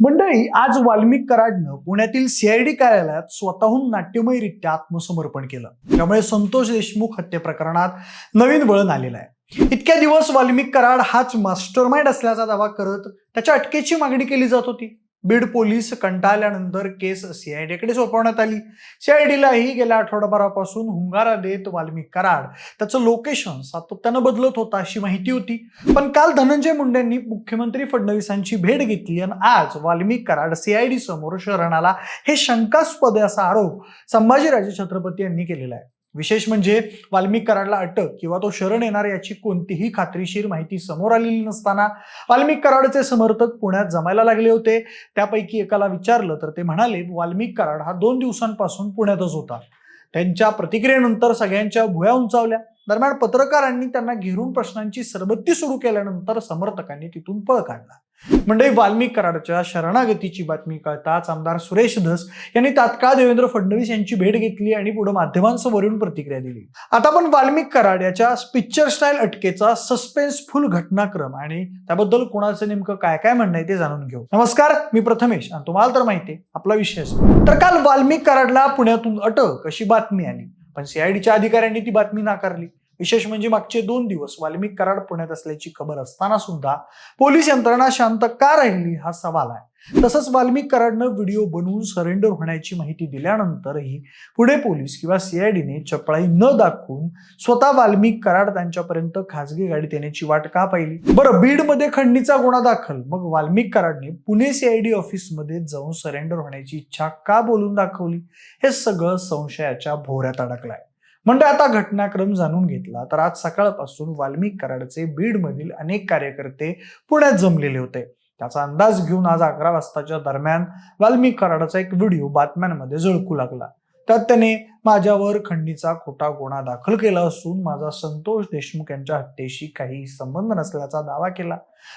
मंडळी आज वाल्मिक कराडनं पुण्यातील सीआयडी कार्यालयात स्वतःहून नाट्यमयरित्या आत्मसमर्पण केलं. त्यामुळे संतोष देशमुख हत्ये प्रकरणात नवीन वळण आलेलं आहे. इतक्या दिवस वाल्मिक कराड हाच मास्टरमाइंड असल्याचा दावा करत त्याच्या अटकेची मागणी केली जात होती. बीड पोलीस कंटाळल्यानंतर केस सीआयडीकडे सोपवण्यात आली. सीआयडीलाही गेल्या आठवडाभरापासून हुंगारा देत वाल्मिक कराड. त्याचं लोकेशन सातत्यानं बदलत होता अशी माहिती होती. पण काल धनंजय मुंडेंनी मुख्यमंत्री फडणवीसांची भेट घेतली आणि आज वाल्मिक कराड सीआयडी समोर शरण आला हे शंकास्पद आहे असा आरोप संभाजीराजे छत्रपती यांनी केलेला आहे. विशेष म्हणजे वाल्मिक कराडला अटक किंवा तो शरण येणार याची कोणतीही खात्रीशीर माहिती समोर आलेली नसताना वाल्मिक कराडचे समर्थक पुण्यात जमायला लागले होते. त्यापैकी एकाला विचारलं तर ते म्हणाले वाल्मिक कराड हा दोन दिवसांपासून पुण्यातच होता. त्यांच्या प्रतिक्रियेनंतर सगळ्यांच्या भुया उंचावल्या. दरम्यान पत्रकारांनी त्यांना घेरून प्रश्नांची सरबत्ती सुरू केल्यानंतर समर्थकांनी तिथून पळ काढला. म्हणजे वाल्मिक कराडच्या शरणागतीची बातमी कळताच आमदार सुरेश धस यांनी तात्काळ देवेंद्र फडणवीस यांची भेट घेतली आणि पुढे माध्यमांसमोरून प्रतिक्रिया दिली. आता आपण वाल्मिक कराड याच्या पिक्चर स्टाईल अटकेचा सस्पेन्सफुल घटनाक्रम आणि त्याबद्दल कोणाचं नेमकं काय काय म्हणणं आहे ते जाणून घेऊ. नमस्कार मी प्रथमेश आणि तुम्हाला तर माहिती आहे आपला विषय तर काल वाल्मिक कराडला पुण्यातून अटक अशी बातमी आली. पण सीआयडीच्या अधिकाऱ्यांनी ती बातमी नाकारली. विशेष म्हणजे मागचे दोन दिवस वाल्मिक कराड पुण्यात असल्याची खबर असताना सुद्धा पोलीस यंत्रणा शांत का राहिली हा सवाल आहे. तसंच वाल्मिक कराडनं व्हिडिओ बनवून सरेंडर होण्याची माहिती दिल्यानंतरही पुणे पोलीस किंवा सीआयडीने चपळाई न दाखवून स्वतः वाल्मिक कराड त्यांच्यापर्यंत खासगी गाडीत येण्याची वाट का पाहिली? बरं बीडमध्ये खंडणीचा गुन्हा दाखल. मग वाल्मिक कराडने पुणे सीआयडी ऑफिसमध्ये जाऊन सरेंडर होण्याची इच्छा का बोलून दाखवली? हे सगळं संशयाच्या भोऱ्यात अडकलंय. म्हणजे आता घटनाक्रम जाणून घेतला तर आज सकाळपासून वाल्मिक कराडचे बीडमधील अनेक कार्यकर्ते पुण्यात जमलेले होते. त्याचा अंदाज घेऊन आज अकरा वाजताच्या दरम्यान वाल्मिक कराडाचा एक व्हिडिओ बातम्यांमध्ये झळकू लागला. त्यात त्याने माझ्यावर खंडणीचा खोटा गुन्हा दाखल केला असून माझा संतोष देशमुख यांच्या हत्येशी काही संबंध नसल्याचा दावा केला.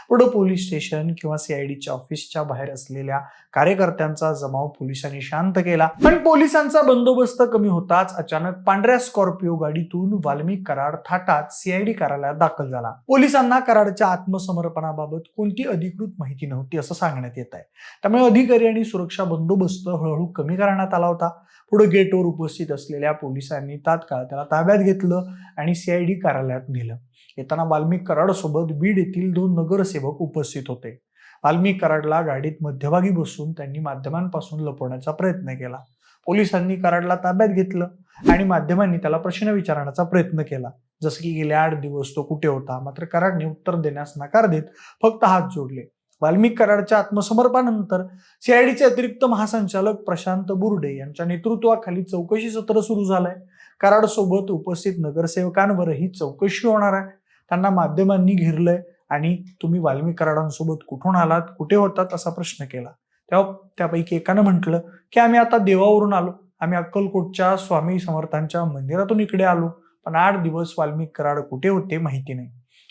पुढे पोलीस स्टेशन किंवा सीआयडीच्या ऑफिसच्या बाहेर असलेल्या कार्यकर्त्यांचा जमाव पोलिसांनी शांत केला. पण पोलिसांचा बंदोबस्त कमी होताच अचानक पांढऱ्या स्कॉर्पिओ गाडीतून वाल्मिक कराड थाटात सीआयडी कार्यालयात दाखल झाला. पोलिसांना कराडच्या आत्मसमर्पणाबाबत कोणती अधिकृत माहिती नव्हती असं सांगण्यात येत आहे त्यामुळे अधिकारी आणि सुरक्षा बंदोबस्त हळूहळू कमी करण्यात आला होता. पुढे गेटवर उपस्थित असलेल्या पोलिसांनी तात्काळ त्याला ताब्यात घेतलं आणि सीआयडी कार्यालयात नेलं. येताना वाल्मिक कराडसोबत बीड येथील दोन नगरसेवक उपस्थित होते. वाल्मिक कराडला गाडीत मध्यभागी बसून त्यांनी माध्यमांपासून लपवण्याचा प्रयत्न केला. पोलिसांनी कराडला ताब्यात घेतलं आणि माध्यमांनी त्याला प्रश्न विचारण्याचा प्रयत्न केला. जसं की गेले आठ दिवस तो कुठे होता? मात्र कराडने उत्तर देण्यास नकार देत फक्त हात जोडले. वाल्मिक कराडच्या आत्मसमर्पणानंतर सीआयडीचे अतिरिक्त महासंचालक प्रशांत बुर्डे यांच्या नेतृत्वाखाली चौकशी सत्र सुरू झालंय. कराड सोबत उपस्थित नगरसेवकांवरही चौकशी होणार आहे. त्यांना माध्यमांनी घेरलंय आणि तुम्ही वाल्मिक कराडांसोबत कुठून आलात कुठे होतात असा प्रश्न केला. तेव्हा त्यापैकी एकानं म्हटलं की आम्ही आता देवावरून आलो. आम्ही अक्कलकोटच्या स्वामी समर्थांच्या मंदिरातून इकडे आलो. पण आठ दिवस वाल्मिक कराड कुठे होते माहिती नाही.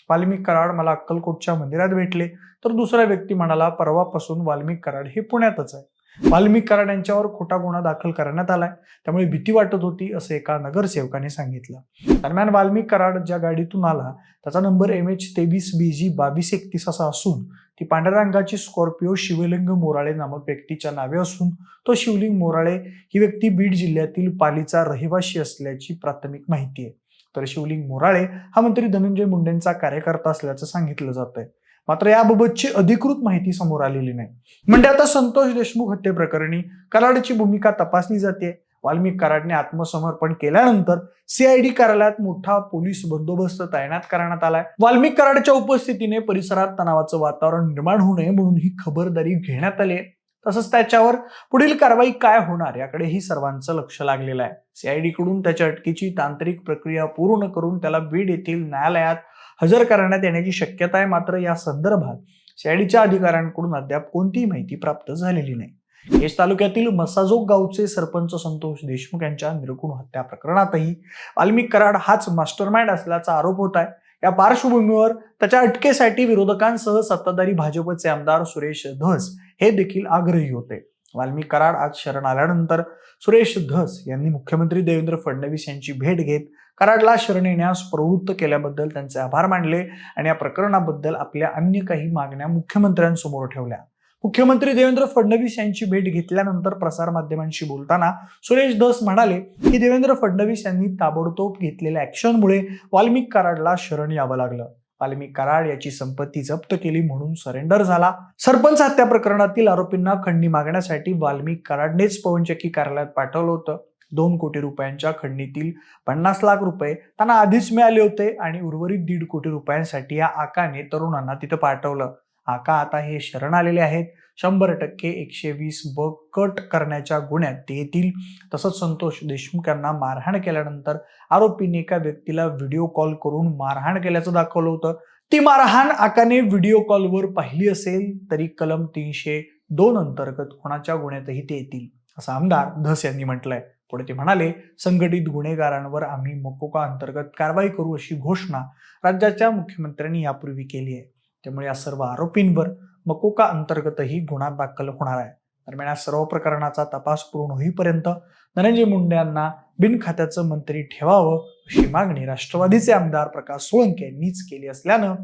वाल्मिक कराड मला अक्कलकोटच्या मंदिरात भेटले. तर दुसरा व्यक्ती म्हणाला परवापासून वाल्मिक कराड हे पुण्यातच आहे. वाल्मिक कराड यांच्यावर खोटा गुन्हा दाखल करण्यात आलाय. त्यामुळे भीती वाटत होती असं एका नगरसेवकाने सांगितलं. दरम्यान वाल्मिक कराड ज्या गाडीतून आला त्याचा नंबर एम एच तेवीस बी जी बावीस एकतीस असा असून ती पांढऱ्या रंगाची स्कॉर्पिओ शिवलिंग मोराळे नामक व्यक्तीच्या नावे असून तो शिवलिंग मोराळे ही व्यक्ती बीड जिल्ह्यातील पालीचा रहिवाशी असल्याची प्राथमिक माहिती आहे. तर शिवलिंग मोराळे हा मंत्री धनंजय मुंडेंचा कार्यकर्ता असल्याचं सांगितलं जात आहे मात्र याबाबतची अधिकृत माहिती समोर आलेली नाही. म्हणजे आता संतोष देशमुख हत्येप्रकरणी कराडची भूमिका तपासली जाते. वाल्मिक कराडने आत्मसमर्पण केल्यानंतर सीआयडी कार्यालयात मोठा पोलीस बंदोबस्त तैनात करण्यात आलाय. वाल्मिक कराडच्या उपस्थितीने परिसरात तणावाचं वातावरण निर्माण होऊ नये म्हणून ही खबरदारी घेण्यात आली आहे. तसंच त्याच्यावर पुढील कारवाई काय होणार याकडेही सर्वांचं लक्ष लागलेलं आहे. सीआयडी कडून त्याच्या अटकेची तांत्रिक प्रक्रिया पूर्ण करून त्याला बीड येथील न्यायालयात हजर करण्यात येण्याची शक्यता आहे. मात्र या संदर्भात सीआयडीच्या अधिकाऱ्यांकडून अद्याप कोणतीही माहिती प्राप्त झालेली नाही. केज तालुक्यातील मसाजोग गावचे सरपंच संतोष देशमुख यांच्या निरकुण हत्या प्रकरणातही वाल्मिक कराड हाच मास्टरमाइंड असल्याचा आरोप होत आहे. या पार्श्वभूमीवर त्याच्या अटकेसाठी विरोधकांसह सत्ताधारी भाजपचे आमदार सुरेश धस हे देखील आग्रही होते. वाल्मिक कराड आज शरण आल्यानंतर सुरेश धस यांनी मुख्यमंत्री देवेंद्र फडणवीस यांची भेट घेत कराडला शरण येण्यास प्रवृत्त केल्याबद्दल त्यांचे आभार मानले आणि या प्रकरणाबद्दल आपल्या अन्य काही मागण्या मुख्यमंत्र्यांसमोर ठेवल्या. मुख्यमंत्री देवेंद्र फडणवीस यांची भेट घेतल्यानंतर प्रसारमाध्यमांशी बोलताना सुरेश धस म्हणाले की देवेंद्र फडणवीस यांनी ताबडतोब घेतलेल्या ऍक्शनमुळे वाल्मिक कराडला शरण यावं लागलं. पालमी कराड याची संपत्ती जप्त केली म्हणून सरेंडर झाला. सरपंच हत्या प्रकरणातील आरोपींना खंडणी मागण्यासाठी वाल्मी कराडनेच पवनचक्की कार्यालयात पाठवलं होतं. दोन कोटी रुपयांच्या खंडणीतील पन्नास लाख रुपये त्यांना आधीच मिळाले होते आणि उर्वरित दीड कोटी रुपयांसाठी या आकाने तरुणांना तिथं पाठवलं. आका आता हे शरण आलेले आहेत. शंभर टक्के एकशे वीस ब कट करण्याच्या गुन्ह्यात ते येतील. तसंच संतोष देशमुख यांना मारहाण केल्यानंतर आरोपीने एका व्यक्तीला व्हिडिओ कॉल करून मारहाण केल्याचं दाखवलं होतं. ती मारहाण आकाने व्हिडिओ कॉलवर पाहिली असेल तरी कलम तीनशे दोन अंतर्गत खुणाच्या गुन्ह्यातही ते येतील असं आमदार धस यांनी म्हटलंय. पुढे ते म्हणाले संघटित गुन्हेगारांवर आम्ही मकोका अंतर्गत कारवाई करू अशी घोषणा राज्याच्या मुख्यमंत्र्यांनी यापूर्वी केली आहे. त्यामुळे या सर्व आरोपींवर मकोका अंतर्गतही गुन्हा दाखल होणार आहे. दरम्यान या सर्व प्रकरणाचा तपास पूर्ण होईपर्यंत धनंजय मुंडे यांना बिनखात्याचं मंत्री ठेवावं अशी मागणी राष्ट्रवादीचे आमदार प्रकाश सोळंके यांनीच केली असल्यानं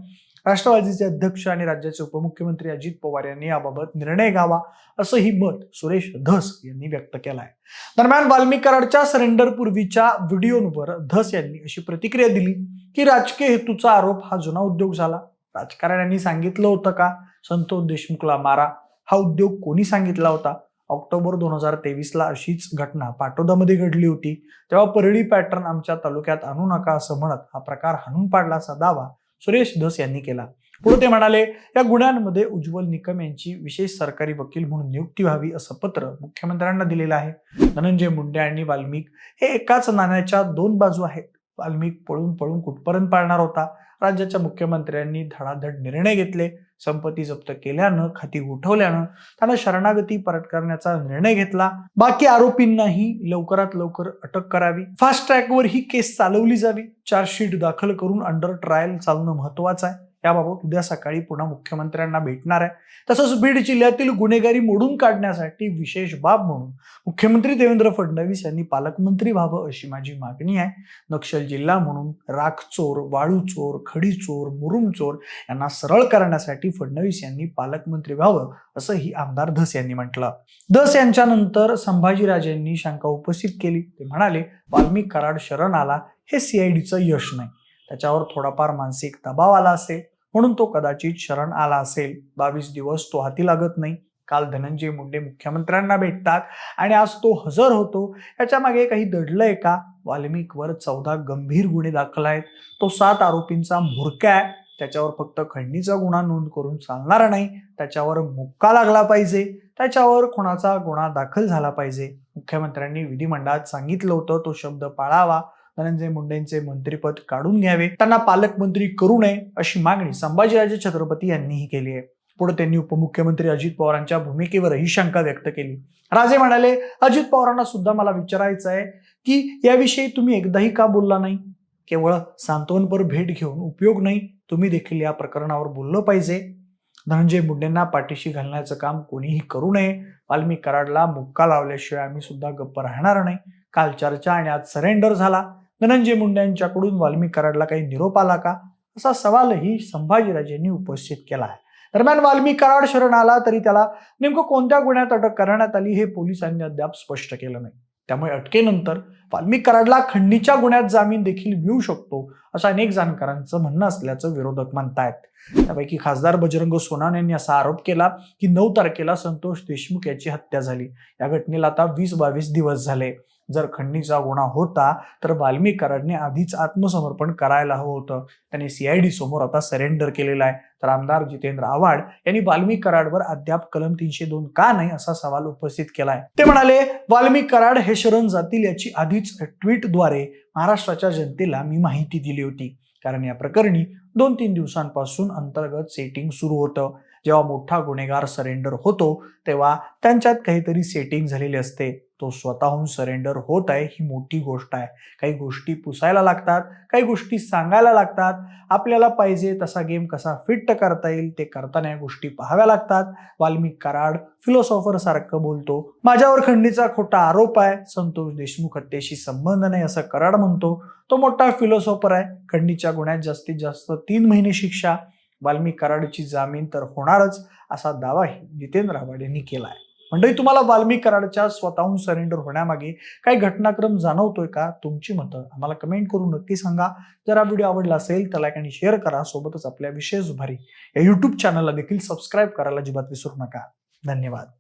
राष्ट्रवादीचे अध्यक्ष आणि राज्याचे उपमुख्यमंत्री अजित पवार यांनी याबाबत निर्णय घ्यावा असंही मत सुरेश धस यांनी व्यक्त केलं आहे दरम्यान वाल्मिक कराडच्या सरेंडर पूर्वीच्या व्हिडिओवर धस यांनी अशी प्रतिक्रिया दिली की राजकीय हेतूचा आरोप हा जुना उद्योग झाला. राजकारण्यांनी सांगितलं होतं का? संतोष देशमुखला मारा. हा उद्योग कोणी सांगितला होता? ऑक्टोबर दोन हजार तेवीसला अशीच घटना पाटोदामध्ये घडली होती. तेव्हा परळी पॅटर्न आमच्या तालुक्यात आणू नका असं म्हणत हा प्रकार हाणून पाडला असा दावा सुरेश धस यांनी केला. पुढे ते म्हणाले या गुन्ह्यांमध्ये उज्ज्वल निकम यांची विशेष सरकारी वकील म्हणून नियुक्ती व्हावी असं पत्र मुख्यमंत्र्यांना दिलेलं आहे. धनंजय मुंडे आणि वाल्मिक हे एकाच नाण्याच्या दोन बाजू आहेत. वाल्मिक पळून पळून कुठपर्यंत पाळणार होता? राज्याच्या मुख्यमंत्र्यांनी धडाधड निर्णय घेतले. संपत्ती जप्त केल्यानं खाती उठवल्यानं त्यानं शरणागती परत करण्याचा निर्णय घेतला. बाकी आरोपींनाही लवकरात लवकर अटक करावी. फास्ट ट्रॅकवर ही केस चालवली जावी. चार्जशीट दाखल करून अंडर ट्रायल चालणं महत्वाचं आहे. याबाबत उद्या सकाळी पुन्हा मुख्यमंत्र्यांना भेटणार आहे. तसंच बीड जिल्ह्यातील गुन्हेगारी मोडून काढण्यासाठी विशेष बाब म्हणून मुख्यमंत्री देवेंद्र फडणवीस यांनी पालकमंत्री व्हावं अशी माझी मागणी आहे. नक्षल जिल्हा म्हणून राख चोर वाळू चोर खडी चोर मुरुम चोर यांना सरळ करण्यासाठी फडणवीस यांनी पालकमंत्री व्हावं असंही आमदार धस यांनी म्हटलं. धस यांच्यानंतर संभाजीराजेंनी शंका उपस्थित केली. ते म्हणाले वाल्मिक कराड शरण आला हे सीआयडीचं यश नाही. त्याच्यावर थोडाफार मानसिक दबाव आला असेल म्हणून तो कदाचित शरण आला असेल. बावीस दिवस तो हाती लागत नाही. काल धनंजय मुंडे मुख्यमंत्र्यांना भेटतात आणि आज तो हजर होतो. याच्या मागे काही दडलंय का? वाल्मिकवर चौदा गंभीर गुन्हे दाखल आहेत. तो सात आरोपींचा म्होरक्या आहे. त्याच्यावर फक्त खंडणीचा गुन्हा नोंद करून चालणार नाही. त्याच्यावर मुक्का लागला पाहिजे. त्याच्यावर कोणाचा गुन्हा दाखल झाला पाहिजे. मुख्यमंत्र्यांनी विधिमंडळात सांगितलं होतं तो शब्द पाळावा. धनंजय मुंडेंचे मंत्रीपद काढून घ्यावे. त्यांना पालकमंत्री करू नये अशी मागणी संभाजीराजे छत्रपती यांनीही केली आहे. पुढे त्यांनी उपमुख्यमंत्री अजित पवारांच्या भूमिकेवरही शंका व्यक्त केली. राजे म्हणाले अजित पवारांना सुद्धा मला विचारायचं आहे की याविषयी तुम्ही एकदाही का बोलला नाही? केवळ सांत्वनपर भेट घेऊन उपयोग नाही तुम्ही देखील या प्रकरणावर बोललं पाहिजे. धनंजय मुंडेंना पाठीशी घालण्याचं काम कोणीही करू नये. वाल्मी कराडला मुक्का लावल्याशिवाय आम्ही सुद्धा गप्प राहणार नाही. काल चर्चा आणि आज सरेंडर झाला. धनंजय मुंडे यांच्याकडून वाल्मिक कराडला काही निरोप आला का? असा सवालही संभाजीराजेंनी उपस्थित केला आहे. दरम्यान वाल्मिक कराड शरण आला तरी त्याला नेमकं कोणत्या गुन्ह्यात अटक करण्यात आली हे पोलिसांनी अद्याप स्पष्ट केलं नाही. त्यामुळे अटकेनंतर वाल्मिक कराडला खंडीच्या गुन्ह्यात जामीन देखील मिळू शकतो असं अनेक जाणकारांचं म्हणणं असल्याचं विरोधक मानतायत त्यापैकी खासदार बजरंग सोनान यांनी असा आरोप केला की नऊ तारखेला संतोष देशमुख याची हत्या झाली. या घटनेला आता वीस बावीस दिवस झाले. जर खंडणीचा गुन्हा होता तर वाल्मिक कराडने आधीच आत्मसमर्पण करायला हवं होतं. त्यांनी सीआयडी समोर आता सरेंडर केलेला आहे. तर आमदार जितेंद्र आव्हाड यांनी वाल्मिक कराडवर अद्याप कलम तीनशे दोन का नाही असा सवाल उपस्थित केलाय. ते म्हणाले वाल्मिक कराड हे शरण जातील याची आधीच ट्विटद्वारे महाराष्ट्राच्या जनतेला मी माहिती दिली होती. कारण या प्रकरणी दोन तीन दिवसांपासून अंतर्गत सेटिंग सुरू होतं. जेव्हा मोठा गुन्हेगार सरेंडर होतो तेव्हा त्यांच्यात काहीतरी सेटिंग झालेली असते. तो स्वतःहून सरेंडर होत आहे ही मोठी गोष्ट आहे. काही गोष्टी पुसायला लागतात काही गोष्टी सांगायला लागतात. आपल्याला पाहिजे तसा गेम कसा फिट करता येईल ते करताना या गोष्टी पाहाव्या लागतात. वाल्मिक कराड फिलॉसॉफर सारखं बोलतो माझ्यावर खंडीचा खोटा आरोप आहे. संतोष देशमुख हत्येशी संबंध नाही असं कराड म्हणतो. तो मोठा फिलॉसॉफर आहे. खंडीच्या गुन्ह्यात जास्तीत जास्त तीन महिने शिक्षा. वाल्मिक कराडची जामीन तर होणारच असा दावाही जितेंद्र आव्हाड यांनी केला आहे मंडळी तुम्हाला वाल्मिक कराडच्या स्वतःहून सरेंडर होण्यामागे काही घटनाक्रम जाणवतोय का? तुमची मतं आम्हाला कमेंट करून नक्की सांगा. जर हा व्हिडिओ आवडला असेल तर लाईक आणि शेअर करा. सोबतच आपल्या विशेष भारी या युट्यूब चॅनलला देखील सबस्क्राईब करायला अजिबात विसरू नका. धन्यवाद.